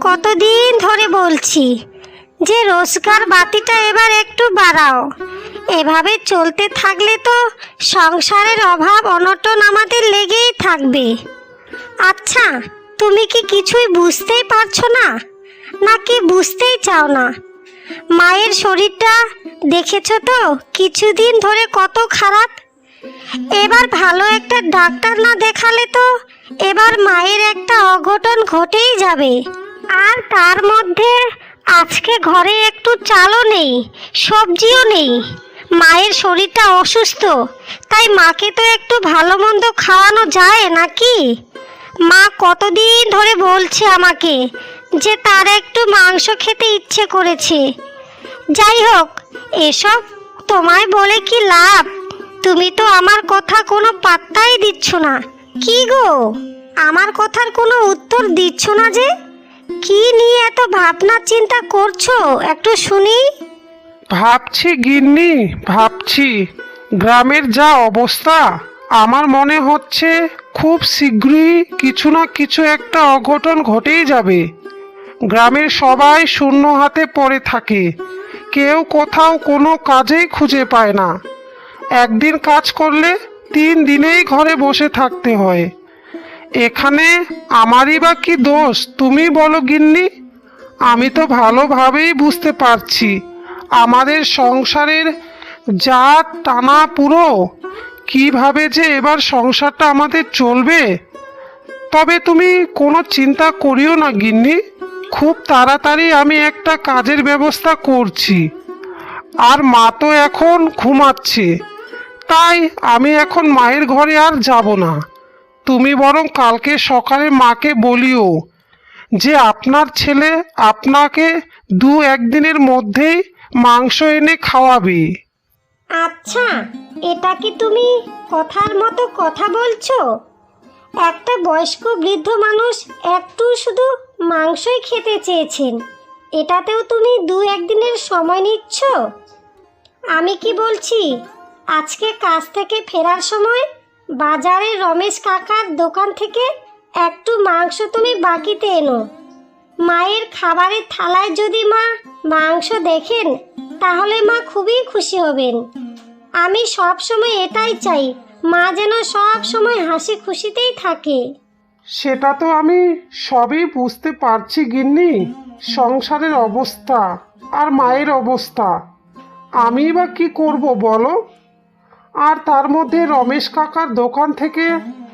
কতদিন ধরে বলছি যে রোজগার বাতিটা এবার একটু বাড়াও। এভাবে চলতে থাকলে তো সংসারের অভাব অনটন আমাদের লেগেই থাকবে। আচ্ছা তুমি কি কিছুই বুঝতেই পারছ না? নাকি বুঝতেই চাও না? মায়ের শরীরটা দেখেছ তো? কিছুদিন ধরে কত খারাপ। এবার ভালো একটা ডাক্তার না দেখালে তো এবার মায়ের একটা অঘটন ঘটেই যাবে। আর তার মধ্যে আজকে ঘরে একটু চালও নেই, সবজিও নেই। মায়ের শরীরটা অসুস্থ, তাই মাকে তো একটু ভালো মন্দ খাওয়ানো যায় নাকি? মা কতদিন ধরে বলছে আমাকে যে তার একটু মাংস খেতে ইচ্ছে করেছে। যাই হোক, এসব তোমায় বলে কি লাভ? তুমি তো আমার কথা কোনো পাত্তাই দিচ্ছ না। কি গো? আমার কথার কোনো উত্তর দিচ্ছ না যে? কি নিয়ে এত ভাবনা চিন্তা করছ? একটু শুনি। ভাবছি গিন্নি, ভাবছি। গ্রামের যা অবস্থা, আমার মনে হচ্ছে খুব শীঘ্রই কিছু না কিছু একটা অঘটন ঘটেই যাবে। গ্রামের সবাই শূন্য হাতে পড়ে থাকে। কেউ কোথাও কোনো কাজেই খুঁজে পায় না। একদিন কাজ করলে তিন দিনেই ঘরে বসে থাকতে হয়। এখানে আমারই বা কি দোষ? তুমি বলো গিন্নি। আমি তো ভালোভাবেই বুঝতে পারছি। আমাদের সংসারের যা টানা পুরো, কীভাবে যে এবার সংসারটা আমাদের চলবে? তবে তুমি কোনো চিন্তা করিও না গিন্নি। খুব তাড়াতাড়ি আমি একটা কাজের ব্যবস্থা করছি। আর মা তো এখন ঘুমাচ্ছে। তাই আমি এখন মায়ের ঘরে আর যাব না। তুমি বরং কালকে সকালে মাকে বলিও যে আপনার ছেলে আপনাকে দু একদিনের মধ্যেই মাংস এনে খাওয়াবে। আচ্ছা এটা কি তুমি কথার মতো কথা বলছো? একটা বয়স্ক বৃদ্ধ মানুষ একটু শুধু মাংসই খেতে চেয়েছেন, এটাতেও তুমি দু একদিনের সময় নিচ্ছ? আমি কি বলছি, আজকে কাজ থেকে ফেরার সময় বাজারে রমেশ কাকার দোকান থেকে একটু মাংস তুমি বাকিতে এনো। মায়ের খাবারের থালায় যদি মা মাংস দেখেন, তাহলে মা খুবই খুশি হবেন। আমি সব সময় এটাই চাই, মা যেন সব সময় হাসি খুশিতেই থাকে। সেটা তো আমি সবই বুঝতে পারছি, গিন্নি। সংসারের অবস্থা আর মায়ের অবস্থা। আমি বা কি করব বলো? আর তার মধ্যে রমেশ কাকার দোকান থেকে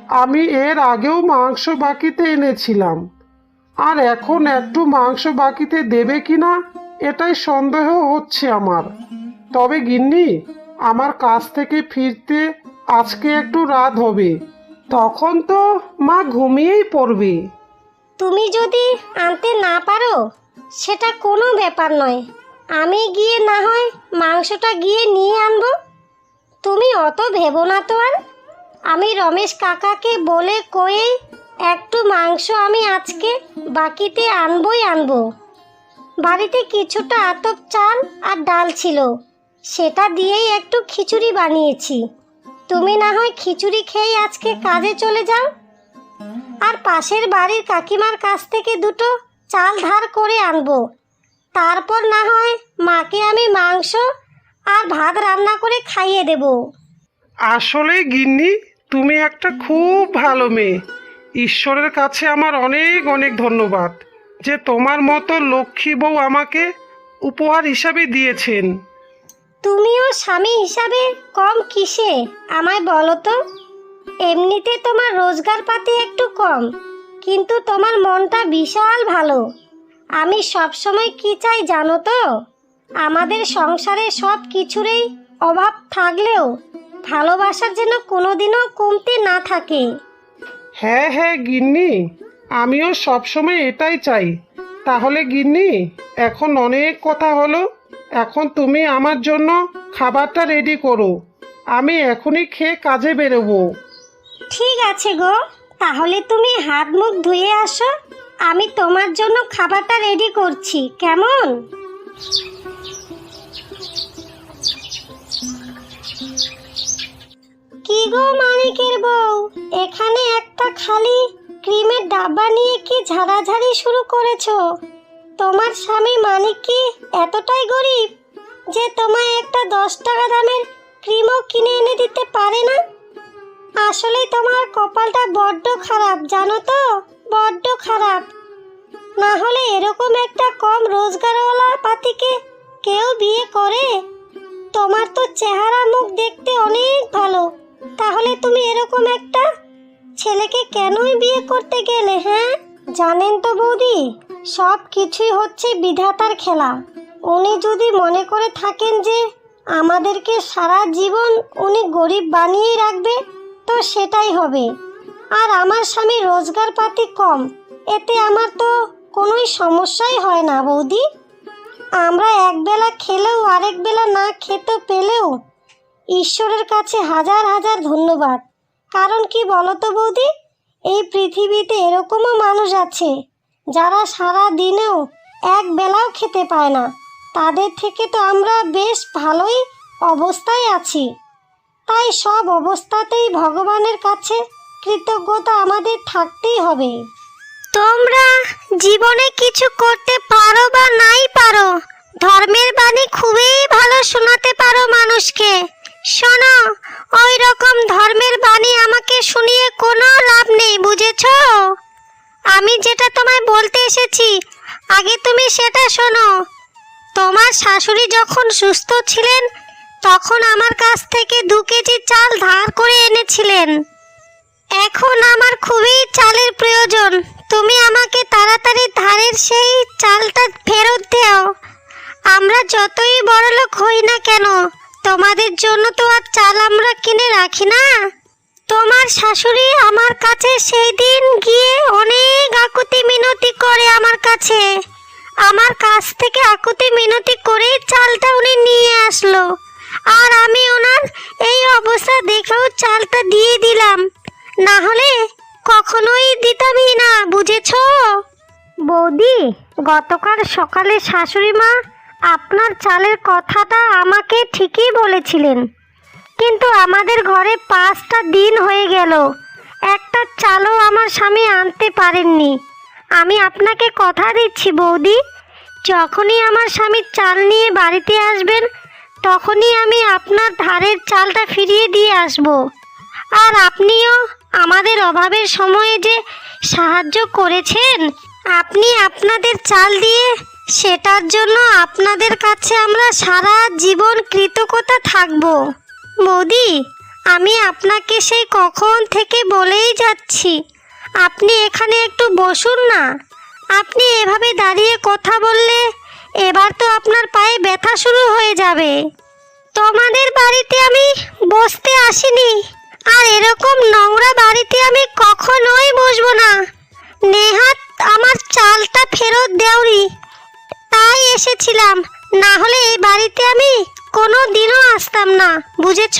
আমি এর আগেও মাংস বাকিতে এনেছিলাম। আর এখন একটু মাংস বাকিতে দেবে কিনা, এটাই সন্দেহ হচ্ছে আমার। তবে গিন্নি, আমার কাজ থেকে ফিরতে আজকে একটু রাত হবে। তখন তো মা ঘুমিয়েই পড়বে। তুমি যদি আনতে না পারো, সেটা কোনো ব্যাপার নয়। আমি গিয়ে না হয় মাংসটা গিয়ে নিয়ে আনব। তুমি অত ভেবো না তো আর। আমি রমেশ কাকাকে বলে কয়েই একটু মাংস আমি আজকে বাকিতে আনবই আনব। বাড়িতে কিছুটা আতপ চাল আর ডাল ছিল, সেটা দিয়েই একটু খিচুড়ি বানিয়েছি। তুমি না হয় খিচুড়ি খেয়ে আজকে কাজে চলে যাও। আর পাশের বাড়ির কাকিমার কাছ থেকে দুটো চাল ধার করে আনব। তারপর না হয় মাকে আমি মাংস আর ভাত রান্না করে খাইয়ে দেব। আসলে গিন্নি তুমি একটা খুব ভালো মেয়ে। ঈশ্বরের কাছে আমার অনেক অনেক ধন্যবাদ যে তোমার মতো লক্ষ্মী বউ আমাকে উপহার হিসাবে দিয়েছেন। তুমিও স্বামী হিসাবে কম কিসে আমায় বলো তো? এমনিতে তোমার রোজগার পাতি একটু কম কিন্তু তোমার মনটা বিশাল ভালো। আমি সব সময় কি চাই জানো তো? আমাদের সংসারে সব কিছুরই অভাব থাকলেও ভালোবাসার যেন কোনোদিনও কমতে না থাকে। হ্যাঁ হ্যাঁ গিন্নি আমিও সবসময় এটাই চাই। তাহলে গিন্নি এখন অনেক কথা হলো। এখন তুমি আমার জন্য খাবারটা রেডি করো। আমি এখনই খেয়ে কাজে বেরোবো। ঠিক আছে গো তাহলে তুমি হাত মুখ ধুয়ে আসো। আমি তোমার জন্য খাবারটা রেডি করছি কেমন? কি গো মানিকের বউ? এখানে একটা খালি ক্রিমের ডাব্বা নিয়ে কি ঝাড়াঝাড়ি শুরু করেছ? তোমার স্বামী মানিক কি এতটাই গরিব যে তোমায় একটা দশ টাকা দামের ক্রিমও কিনে এনে দিতে পারে না? আসলে তোমার কপালটা বড্ড খারাপ, জানো তো? বড্ড খারাপ। না হলে এরকম একটা কম রোজগারওয়ালা পাতিকে কেউ বিয়ে করে? তোমার তো চেহারা, মুখ দেখতে অনেক ভালো। তাহলে তুমি এরকম একটা ছেলেকে কেনই বিয়ে করতে গেলে হ্যাঁ? জানেন তো বৌদি, সব কিছুই হচ্ছে বিধাতার খেলা। উনি যদি মনে করে থাকেন যে আমাদেরকে সারা জীবন উনি গরিব বানিয়েই রাখবে, তো সেটাই হবে। আর আমার স্বামী রোজগার পাতি কম, এতে আমার তো কোনোই সমস্যাই হয় না বৌদি। আমরা একবেলা খেলেও আরেক বেলা না খেতে পেলেও ঈশ্বরের কাছে হাজার হাজার ধন্যবাদ। কারণ কি বলতো বৌদি? এই পৃথিবীতে এরকমও মানুষ আছে, যারা সারা দিনেও এক বেলাও খেতে পায় না। তাদের থেকে তো আমরা বেশ ভালোই অবস্থায় আছি। তাই সব অবস্থাতেই ভগবানের কাছে কৃতজ্ঞতা আমাদের থাকতেই হবে। তোমরা জীবনে কিছু করতে পারো বা নাই পারো, ধর্মের বাণী খুবই ভালো শোনাতে পারো মানুষকে। শোনো ওই রকম ধর্মের বাণী আমাকে শুনিয়ে কোনো লাভ নেই, বুঝেছ? আমি যেটা তোমায় বলতে এসেছি, আগে তুমি সেটা শোনো। তোমার শাশুড়ি যখন সুস্থ ছিলেন, তখন আমার কাছ থেকে দু কেজি চাল ধার করে এনেছিলেন। এখন আমার খুবই চালের প্রয়োজন, তুমি আমাকে তাড়াতাড়ি ধারের সেই চালটা ফেরত দাও। আমরা যতই বড়লোক হই না কেন তোমাদের জন্য তো আর চাল আমরা কিনে রাখি না। তোমার শাশুড়ি আমার কাছে সেই দিন গিয়ে অনেক আকুতি মিনতি করে আমার কাছে। আমার কাছ থেকে আকুতি মিনতি করে চালটা উনি নিয়ে আসলো। আর আমি ওনার এই অবস্থা দেখেও চালটা দিয়ে দিলাম। না হলে কখনোই দিতামই না, বুঝেছ? বৌদি, গতকাল সকালে শাশুড়ি মা আপনার চালের কথাটা আমাকে ঠিকই বলেছিলেন। কিন্তু আমাদের ঘরে পাঁচটা দিন হয়ে গেল। একটা চালও আমার স্বামী আনতে পারেননি। আমি আপনাকে কথা দিচ্ছি, বৌদি। যখনই আমার স্বামী চাল নিয়ে বাড়িতে আসবেন, তখনই আমি আপনার ধারের চালটা ফিরিয়ে দিয়ে আসব। আর আপনিও আমাদের অভাবের সময়ে যে সাহায্য করেছেন, আপনি আপনাদের চাল দিয়ে সেটার জন্য আপনাদের কাছে আমরা সারা জীবন কৃতজ্ঞতা থাকব। মোদি, আমি আপনাকে সেই কখন থেকে বলেই যাচ্ছি। আপনি এখানে একটু বসুন না। আপনি এভাবে দাঁড়িয়ে কথা বললে এবার তো আপনার পায়ে ব্যথা শুরু হয়ে যাবে। তোমাদের বাড়িতে আমি বসতে আসিনি। আর এরকম নোংরা বাড়িতে আমি কখনোই বসবো না। নেহাত আমার চালটা ফেরত দেওরি এসেছিলাম। না হলে এই বাড়িতে আমি কোনো দিনও আসতাম না, বুঝেছ?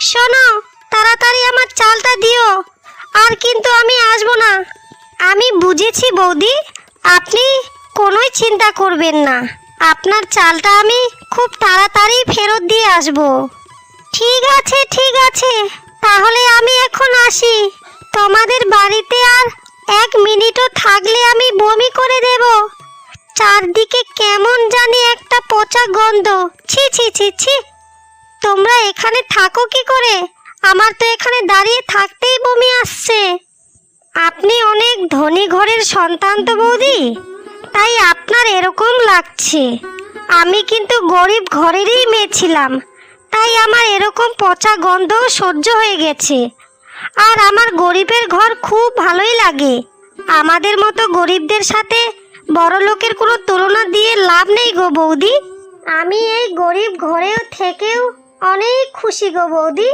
শোনো, তাড়াতাড়ি আমার চালটা দিও। আর কিন্তু আমি আসব না। আমি বুঝেছি বৌদি, আপনি কোনোই চিন্তা করবেন না। আপনার চালটা আমি খুব তাড়াতাড়ি ফেরত দিয়ে আসব। ঠিক আছে ঠিক আছে। তাহলে আমি এখন আসি। তোমাদের বাড়িতে আর এক মিনিটও থাকলে আমি বমি করে দেব। চারদিকে কেমন জানি একটা পচা গন্ধ। ছি ছি ছি ছি। তোমরা এখানে থাকো কি করে? আমার তো এখানে দাঁড়িয়ে থাকতেই বমি আসছে। আপনি অনেক ধনী ঘরের সন্তান তো বৌদি। তাই আপনার এরকম লাগছে। আমি কিন্তু গরিব ঘরেরই মেয়ে ছিলাম। তাই আমার এরকম পচা গন্ধ সহ্য হয়ে গেছে। আর আমার গরিবের ঘর খুব ভালোই লাগে। আমাদের মতো গরিবদের সাথে বড় লোকের কোনো তুলনা দিয়ে লাভ নেই গো বৌদি। আমি এই গরিব ঘরেও থেকেও অনেক খুশি গো বৌদি।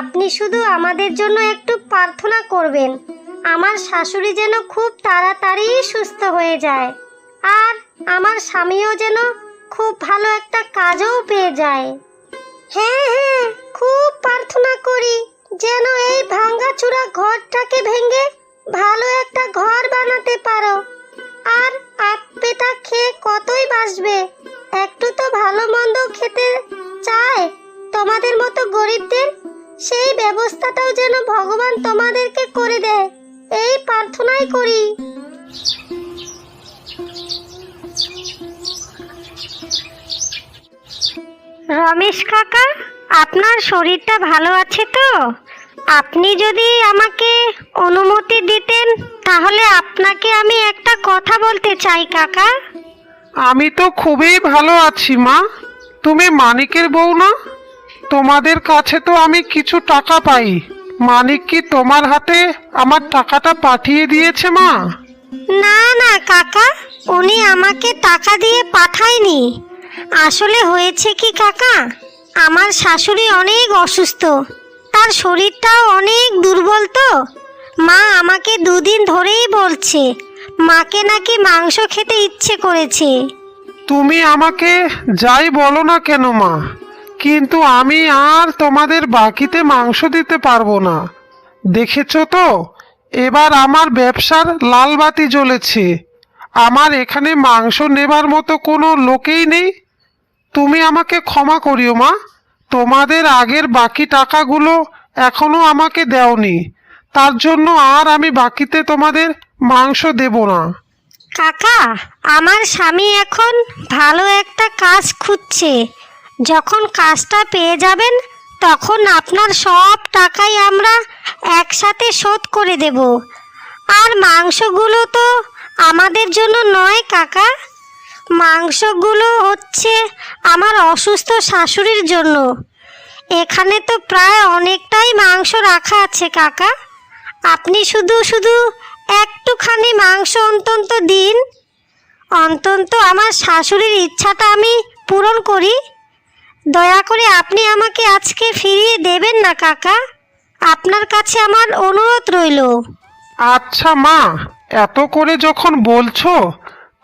আপনি শুধু আমাদের জন্য একটু প্রার্থনা করবেন। আমার শাশুড়ি যেন খুব তাড়াতাড়ি সুস্থ হয়ে যায়। আর আমার স্বামীও যেন খুব ভালো একটা কাজও পেয়ে যায়। হ্যাঁ হ্যাঁ খুব প্রার্থনা করি যেন এই ভাঙ্গাচুরা ঘরটাকে ভেঙে ভালো একটা ঘর বানাতে পারো। আর পেটা খেয়ে কতই বাসবে একটু তো ভালো মন্দ খেতে চায় তোমাদের মতো গরিবদের। সেই ব্যবস্থাটাও যেন ভগবান তোমাদেরকে করে দেয়। এই প্রার্থনাই করি। রমেশ কাকা, আপনার শরীরটা ভালো আছে তো? আপনি যদি আমাকে অনুমতি দিতেন তাহলে আপনাকে আমি একটা কথা বলতে চাই কাকা। আমি তো খুবই ভালো আছি মা। তুমি মানিকের বউ না? তোমাদের কাছে তো আমি কিছু টাকা পাই। মানিক কি তোমার হাতে আমার টাকাটা পাঠিয়ে দিয়েছে মা? না না কাকা উনি আমাকে টাকা দিয়ে পাঠায়নি। আসলে হয়েছে কি কাকা? আমার শাশুড়ি অনেক অসুস্থ। তার শরীরটাও অনেক দুর্বল তো। মা আমাকে দুদিন ধরেই বলছে, মাকে নাকি মাংস খেতে ইচ্ছে করেছে। তুমি আমাকে যাই বলো না কেন, মা? কিন্তু আমি আর তোমাদের বাকিতে মাংস দিতে পারব না। দেখেছ তো? এবার আমার ব্যবসার লাল বাতি জ্বলেছে। আমার এখানে মাংস নেবার মতো কোনো লোকেই নেই। তুমি আমাকে ক্ষমা করিও, মা। তোমাদের আগের বাকি টাকাগুলো এখনও আমাকে দেওনি। তার জন্য আর আমি বাকিতে তোমাদের মাংস দেব না। কাকা, আমার স্বামী এখন ভালো একটা কাজ খুঁজছে। যখন কাজটা পেয়ে যাবেন, তখন আপনার সব টাকাই আমরা একসাথে শোধ করে দেব। আর মাংসগুলো তো আমাদের জন্য নয়, কাকা। মাংসগুলো হচ্ছে আমার অসুস্থ শাশুড়ির জন্য। এখানে তো প্রায় অনেকটাই মাংস রাখা আছে, কাকা। আপনি শুধু শুধু একটুখানি মাংস অন্তন্ত দিন। অন্তন্ত আমার শাশুড়ির ইচ্ছাটা আমি পূরণ করি। দয়া করে আপনি আমাকে আজকে ফিরিয়ে দেবেন না, কাকা। আপনার কাছে আমার অনুরোধ রইল। আচ্ছা মা, এত করে যখন বলছো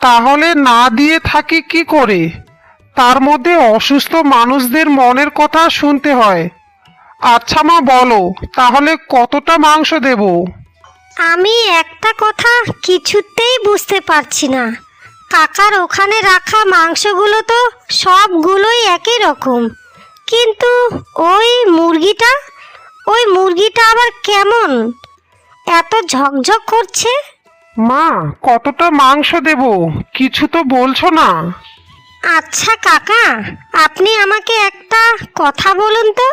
তাহলে না দিয়ে থাকি কি করে? তার মধ্যে অসুস্থ মানুষদের মনের কথা শুনতে হয়। আচ্ছা মা, বলো, তাহলে কতটা মাংস দেব? আমি একটা কথা কিছুতেই বুঝতে পারছি না। কাকার ওখানে রাখা মাংসগুলো তো সবগুলোই একই রকম। কিন্তু ওই মুরগিটা ওই মুরগিটা আবার কেমন? এত ঝকঝক করছে। মা কতটা মাংস দেব? কিছু তো বলছো না। আচ্ছা কাকা আপনি আমাকে একটা কথা বলুন তো।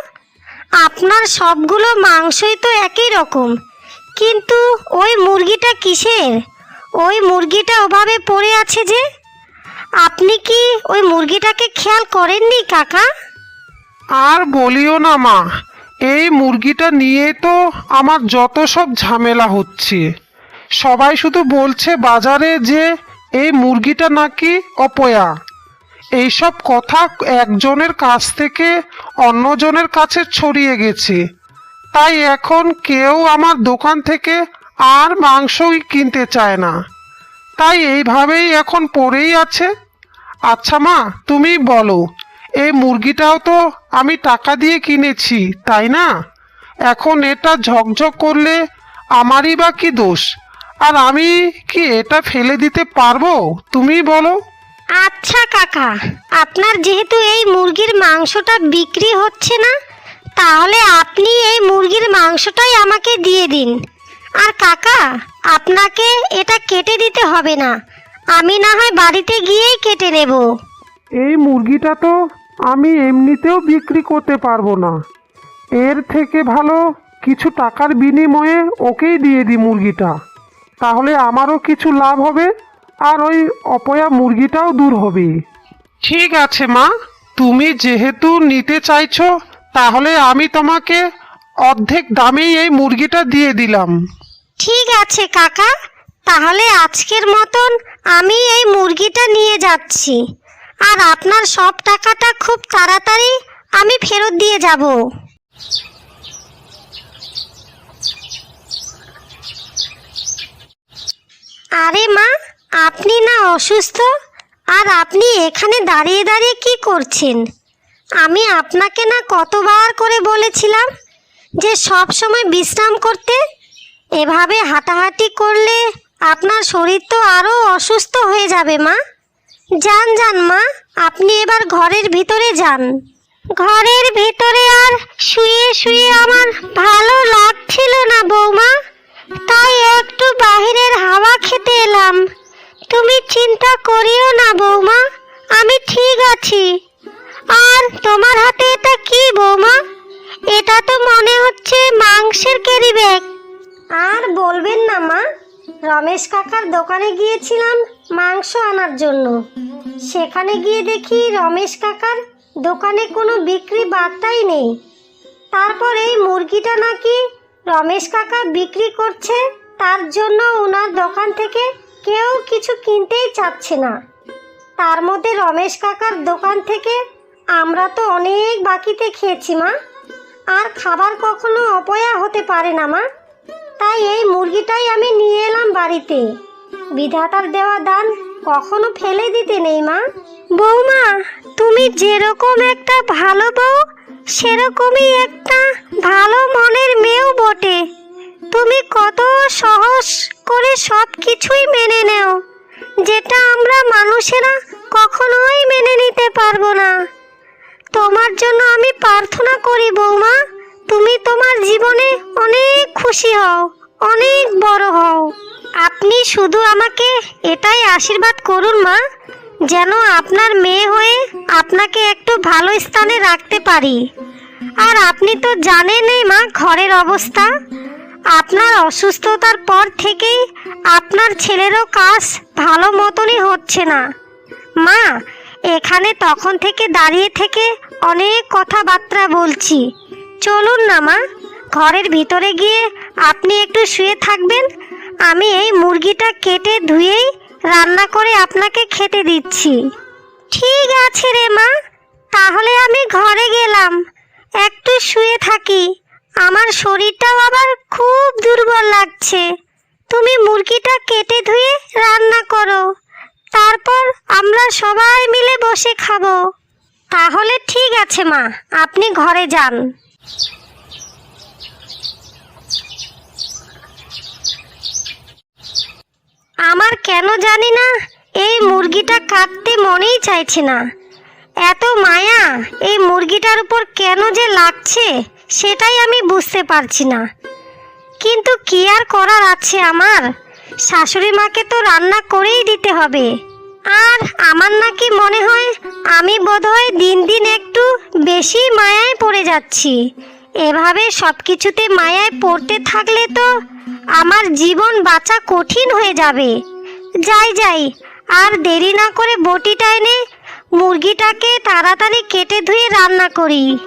আপনার সবগুলো মাংসই তো একই রকম। কিন্তু ওই মুরগিটা কিসের? ওই মুরগিটা ওভাবে পড়ে আছে যে। আপনি কি ওই মুরগিটাকে খেয়াল করেননি কাকা? আর বলিও না মা। এই মুরগিটা নিয়ে তো আমার যত সব ঝামেলা হচ্ছে। সবাই শুধু বলছে বাজারে যে এই মুরগিটা নাকি অপয়া। এইসব কথা একজনের কাছ থেকে অন্যজনের কাছে ছড়িয়ে গেছে। তাই এখন কেউ আমার দোকান থেকে আর মাংসই কিনতে চায় না। তাই এইভাবেই এখন পড়েই আছে। আচ্ছা মা, তুমি বলো, এই মুরগিটাও তো আমি টাকা দিয়ে কিনেছি, তাই না? এখন এটা ঝকঝক করলে আমারই বা কি দোষ? আর আমি কি এটা ফেলে দিতে পারব? তুমি বলো। আচ্ছা কাকা। আপনার যেহেতু এই মুরগির মাংসটা বিক্রি হচ্ছে না তাহলে আপনি এই মুরগির মাংসটাই আমাকে দিয়ে দিন। আর কাকা আপনাকে এটা কেটে দিতে হবে না। আমি না হয় বাড়িতে গিয়েই কেটে নেব। এই মুরগিটা তো আমি এমনিতেও বিক্রি করতে পারব না। এর থেকে ভালো কিছু টাকার বিনিময়ে ওকেই দিয়ে দিই মুরগিটা। তাহলে আমারও কিছু লাভ হবে আর ওই অপয়া মুরগিটাও দূর হবে। ঠিক আছে মা। তুমি যেহেতু নিতে চাইছো তাহলে আমি তোমাকে অর্ধেক দামেই এই মুরগিটা দিয়ে দিলাম। ঠিক আছে কাকা। তাহলে আজকের মতন আমি এই মুরগিটা নিয়ে যাচ্ছি। আর আপনার সব টাকাটা খুব তাড়াতাড়ি আমি ফেরত দিয়ে যাব। আরে মা, আপনি না অসুস্থ? আর আপনি এখানে দাঁড়িয়ে দাঁড়িয়ে কি করছেন? আমি আপনাকে না কতবার করে বলেছিলাম যে সব সময় বিশ্রাম করতে। এভাবে হাঁটাহাঁটি করলে আপনার শরীর তো আরও অসুস্থ হয়ে যাবে মা। যান যান মা, আপনি এবার ঘরের ভিতরে যান। ঘরের ভিতরে আর শুয়ে শুয়ে আমার ভালো লাগছিল না বৌমা। তাই একটু বাহিরের হাওয়া খেতে এলাম। তুমি চিন্তা করিও না, বৌমা, আমি ঠিক আছি। আর তোমার হাতে এটা কি, বৌমা? এটা তো মনে হচ্ছে মাংসের ক্যারি ব্যাগ। আর বলবেন না, মা। রমেশ কাকার দোকানে গিয়েছিলাম মাংস আনার জন্য। সেখানে গিয়ে দেখি রমেশ কাকার দোকানে কোনো বিক্রি বার্তাই নেই। তারপর এই মুরগিটা নাকি রমেশ কাকা বিক্রি করছে, তার জন্য ওনার দোকান থেকে কেউ কিছু কিনতেই চাচ্ছে না। তার মধ্যে রমেশ কাকার দোকান থেকে আমরা তো অনেক বাকিতে খেয়েছি মা। আর খাবার কখনো অপয়া হতে পারে না মা। তাই এই মুরগিটাই আমি নিয়ে এলাম বাড়িতে। বিধাতার দেওয়া দান কখনো ফেলে দিতে নেই মা। বৌমা, তুমি যেরকম একটা ভালো বউ সেরকমই একটা ভালো মনের মেয়েও বটে। তুমি কত সহজ করে সব কিছুই মেনে নেও, যেটা আমরা মানুষেরা কখনোই মেনে নিতে পারব না। তোমার জন্য আমি প্রার্থনা করি বৌমা, তুমি তোমার জীবনে অনেক খুশি হও, অনেক বড় হও। আপনি শুধু আমাকে এটাই আশীর্বাদ করুন মা যেন আপনার মেয়ে হয়ে আপনাকে একটু ভালো স্থানে রাখতে পারি। আর আপনি তো জানেনই মা ঘরের অবস্থা। আপনার অসুস্থতার পর থেকেই আপনার ছেলেরও কাজ ভালো মতনই হচ্ছে না। মা, এখানে তখন থেকে দাঁড়িয়ে থেকে অনেক কথাবার্তা বলছি। চলুন না মা, ঘরের ভিতরে গিয়ে আপনি একটু শুয়ে থাকবেন। আমি এই মুরগিটা কেটে ধুয়েই রান্না করে আপনাকে খেতে দিচ্ছি। ঠিক আছে রে মা, তাহলে আমি ঘরে গেলাম। একটু শুয়ে থাকি। আমার শরীরটাও আবার খুব দুর্বল লাগছে। তুমি মুরগিটা কেটে ধুয়ে রান্না করো। তারপর আমরা সবাই মিলে বসে খাব। তাহলে ঠিক আছে মা, আপনি ঘরে যান। আমার কেন জানি না, এই মুরগিটা কাটতে মনেই চাইছে না। এত মায়া, এই মুরগিটার উপর কেন যে লাগছে, সেটাই আমি বুঝতে পারছি না। কিন্তু কি আর করার আছে আমার? শাশুড়ি মাকে তো রান্না করেই দিতে হবে। আর আমার নাকি মনে হয় আমি বোধহয় দিন দিন একটু বেশি মায়ায় পড়ে যাচ্ছি। এভাবে সব কিছুতে মায়ায় পড়তে থাকলে তো আমার জীবন বাঁচা কঠিন হয়ে যাবে। যাই যাই আর দেরি না করে বটিটা এনে মুরগিটাকে তাড়াতাড়ি কেটে ধুয়ে রান্না করি।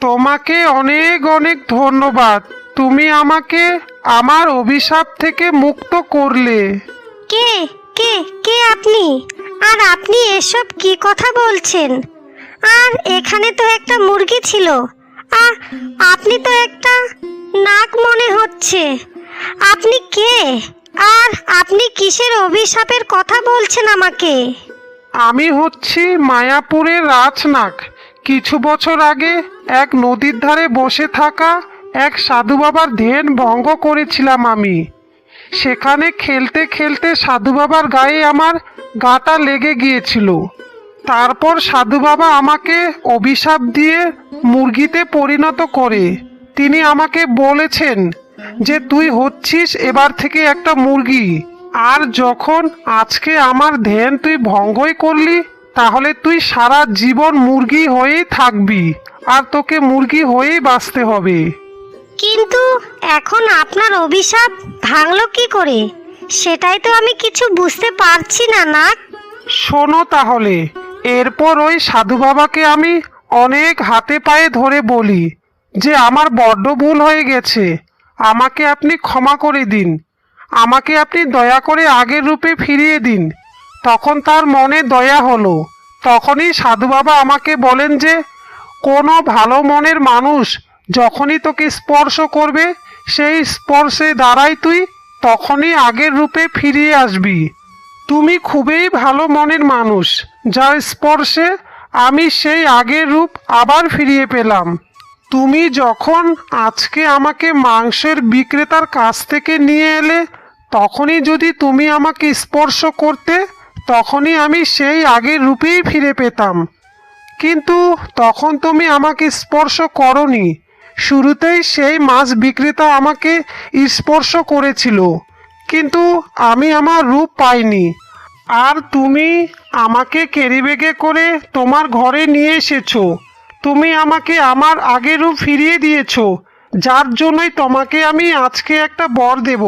তোমাকে অনেক অনেক ধন্যবাদ। তুমি আমাকে আমার অভিশাপ থেকে মুক্ত করলে। কে কে কে আপনি? আর আপনি এসব কি কথা বলছেন? আর এখানে তো একটা মুরগি ছিল। আর আপনি তো একটা নাক মনে হচ্ছে। আপনি কে? আর আপনি কিসের অভিশাপের কথা বলছেন আমাকে? আমি হচ্ছি মায়াপুরের রাজনাগ কিছু বছর আগে এক নদীর ধারে বসে থাকা এক সাধু বাবার ধ্যান ভঙ্গ করেছিলাম আমি। সেখানে খেলতে খেলতে সাধু বাবার গায়ে আমার গাটা লেগে গিয়েছিল। তারপর সাধু বাবা আমাকে অভিশাপ দিয়ে মুরগিতে পরিণত করে। তিনি আমাকে বলেছেন যে তুই হচ্ছিস এবার থেকে একটা মুরগি। আর যখন আজকে আমার ধ্যান তুই ভঙ্গই করলি তাহলে তুই সারা জীবন মুরগি হয়েই থাকবি। আর তোকে মুরগি হয়েই বাঁচতে হবে। কিন্তু এখন আপনার অভিশাপ ভাঙলো কি করে? সেটাই তো আমি কিছু বুঝতে পারছি না না শোনো তাহলে। এরপর ওই সাধু বাবাকে আমি অনেক হাতে পায়ে ধরে বলি যে আমার বড্ড ভুল হয়ে গেছে, আমাকে আপনি ক্ষমা করে দিন। আমাকে আপনি দয়া করে আগের রূপে ফিরিয়ে দিন। তখন তার মনে দয়া হলো। তখনই সাধু বাবা আমাকে বলেন যে, কোনো ভালো মনের মানুষ যখনই তোকে স্পর্শ করবে, সেই স্পর্শে দ্বারাই তুই, তখনই আগের রূপে ফিরিয়ে আসবি। তুমি খুবই ভালো মনের মানুষ। যার স্পর্শে আমি সেই আগের রূপ আবার ফিরিয়ে পেলাম। তুমি যখন আজকে আমাকে মাংসের বিক্রেতার কাছ থেকে নিয়ে এলে, তখনই যদি তুমি আমাকে স্পর্শ করতে, তখনই আমি সেই আগের রূপেই ফিরে পেতাম। কিন্তু তখন তুমি আমাকে স্পর্শ করনি। শুরুতেই সেই মাছ বিক্রেতা আমাকে স্পর্শ করেছিল, কিন্তু আমি আমার রূপ পাইনি। আর তুমি আমাকে ক্যারিব্যাগে করে তোমার ঘরে নিয়ে এসেছ। তুমি আমাকে আমার আগের রূপ ফিরিয়ে দিয়েছ, যার জন্যই তোমাকে আমি আজকে একটা বর দেব।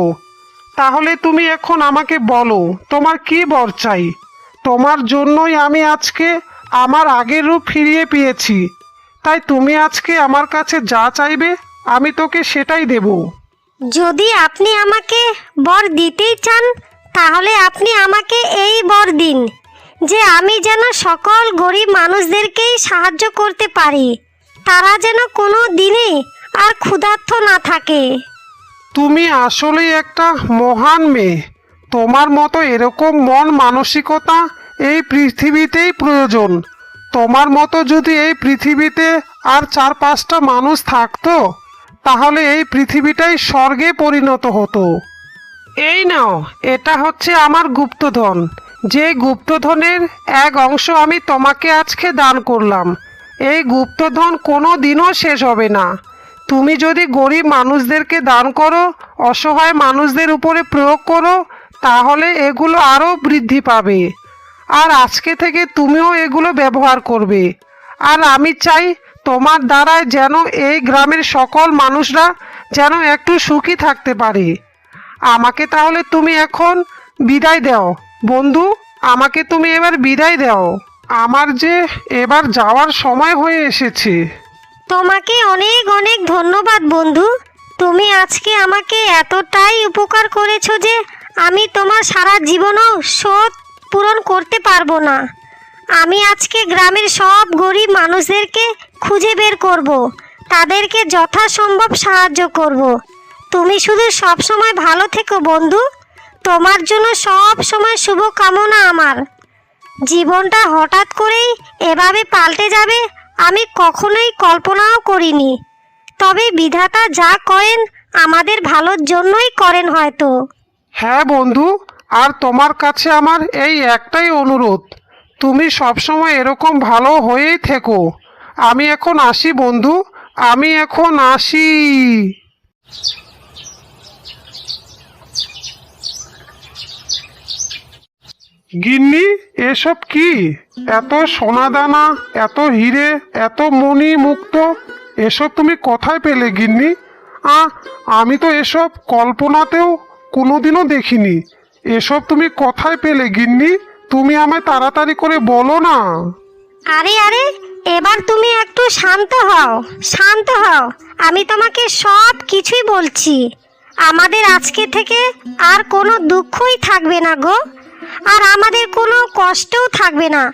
তাহলে তুমি এখন আমাকে বলো, তোমার কি বর চাই? তোমার জন্যই আমি আজকে আমার আগের রূপ ফিরিয়ে পেয়েছি। তাই তুমি আজকে আমার কাছে যা চাইবে, আমি তোকে সেটাই দেব। যদি আপনি আমাকে বর দিতেই চান তাহলে আপনি আমাকে এই বর দিন, যে আমি যেন সকল গরিব মানুষদেরকেই সাহায্য করতে পারি। তারা যেন কোনো দিনে আর ক্ষুধার্ত না থাকে। তুমি আসলেই একটা মহান মেয়ে। তোমার মতো এরকম মন মানসিকতা এই পৃথিবীতেই প্রয়োজন। তোমার মতো যদি এই পৃথিবীতে আর চার পাঁচটা মানুষ থাকতো, তাহলে এই পৃথিবীটাই স্বর্গে পরিণত হতো। এই নাও, এটা হচ্ছে আমার গুপ্তধন। যে গুপ্তধনের এক অংশ আমি তোমাকে আজকে দান করলাম। এই গুপ্তধন কোনো দিনও শেষ হবে না। তুমি যদি গরিব মানুষদেরকে দান করো, অসহায় মানুষদের উপরে প্রয়োগ করো, তাহলে এগুলো আরও বৃদ্ধি পাবে। আর আজকে থেকে তুমিও এগুলো ব্যবহার করবে। আর আমি চাই তোমার দ্বারায় যেন এই গ্রামের সকল মানুষরা যেন একটু সুখী থাকতে পারে। আমাকে তাহলে তুমি এখন বিদায় দাও। বন্ধু, আমাকে তুমি এবার বিদায় দাও। আমার যে এবার যাওয়ার সময় হয়ে এসেছে। তোমাকে অনেক অনেক ধন্যবাদ, বন্ধু। তুমি আজকে আমাকে এতটাই উপকার করেছ যে আমি তোমার সারা জীবনও শোধ পূরণ করতে পারব না। আমি আজকে গ্রামের সব গরিব মানুষদেরকে খুঁজে বের করব। তাদেরকে যথাসম্ভব সাহায্য করব। তুমি শুধু সব সময় ভালো থেকো, বন্ধু। তোমার জন্য সব সময় শুভ কামনা আমার। জীবনটা হঠাৎ করেই এভাবে পাল্টে যাবে, আমি কখনোই কল্পনাও করিনি। তবে বিধাতা যা করেন, আমাদের ভালোর জন্যই করেন হয়তো। হ্যাঁ বন্ধু, আর তোমার কাছে আমার এই একটাই অনুরোধ। তুমি সবসময় এরকম ভালো হয়েই থেকো। আমি এখন আসি, বন্ধু। আমি এখন আসি। গিন্নি, এসব কি? এত সোনাদানা, এত হিরে, এত মণি মুক্ত এসব তুমি কোথায় পেলে গিন্নি? আ আমি তো এসব কল্পনাতেও কোনোদিনও দেখিনি। এসব তুমি কোথায় পেলে গিন্নি? তুমি আমায় তাড়াতাড়ি করে বলো না। আরে আরে, এবার তুমি একটু শান্ত হও শান্ত হও। আমি তোমাকে সব কিছুই বলছি। আমাদের আজকে থেকে আর কোনো দুঃখই থাকবে না গো। আর আমাদের কোনো কষ্টও থাকবে না।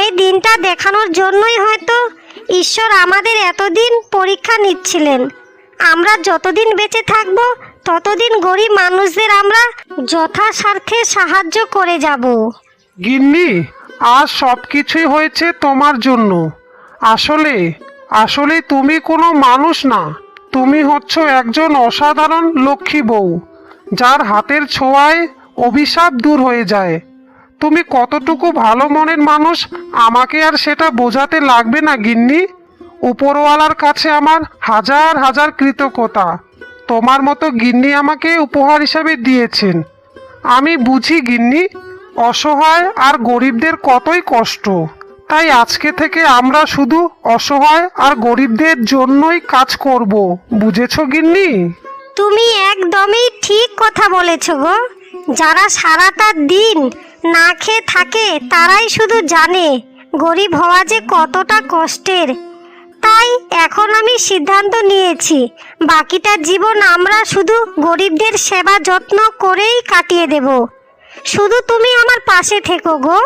এই দিনটা দেখানোর জন্যই হয়তো ঈশ্বর আমাদের এতদিন পরীক্ষা নিচ্ছিলেন। আমরা যতদিন বেঁচে থাকব, ততদিন গরিব মানুষদের আমরা যথাসাধ্যে সাহায্য করে যাব। গিন্নি, আজ সব কিছুই হয়েছে তোমার জন্য। আসলে আসলে তুমি কোনো মানুষ না। তুমি হচ্ছ একজন অসাধারণ লক্ষ্মী বউ, যার হাতের ছোঁয়ায় অভিশাপ দূর হয়ে যায়। তুমি কতটুকু ভালো মনের মানুষ, আমাকে আর সেটা বোঝাতে লাগবে না, গিন্নি। উপরওয়ালার কাছে আমার হাজার হাজার কৃতজ্ঞতা। তোমার মতো গিন্নি আমাকে উপহার হিসাবে দিয়েছেন। আমি বুঝি, গিন্নি, অসহায় আর গরিবদের কতই কষ্ট। তাই আজকে থেকে আমরা শুধু অসহায় আর গরিবদের জন্যই কাজ করব, বুঝেছ গিন্নি? তুমি একদমই ঠিক কথা বলেছ গো। যারা সারাটা দিন না খেয়ে থাকে তারাই শুধু জানে গরিব হওয়া যে কতটা কষ্টের। তাই এখন আমি সিদ্ধান্ত নিয়েছি, বাকিটা জীবন আমরা শুধু গরিবদের সেবা যত্ন করেই কাটিয়ে দেব। শুধু তুমি আমার পাশে থেকো গো।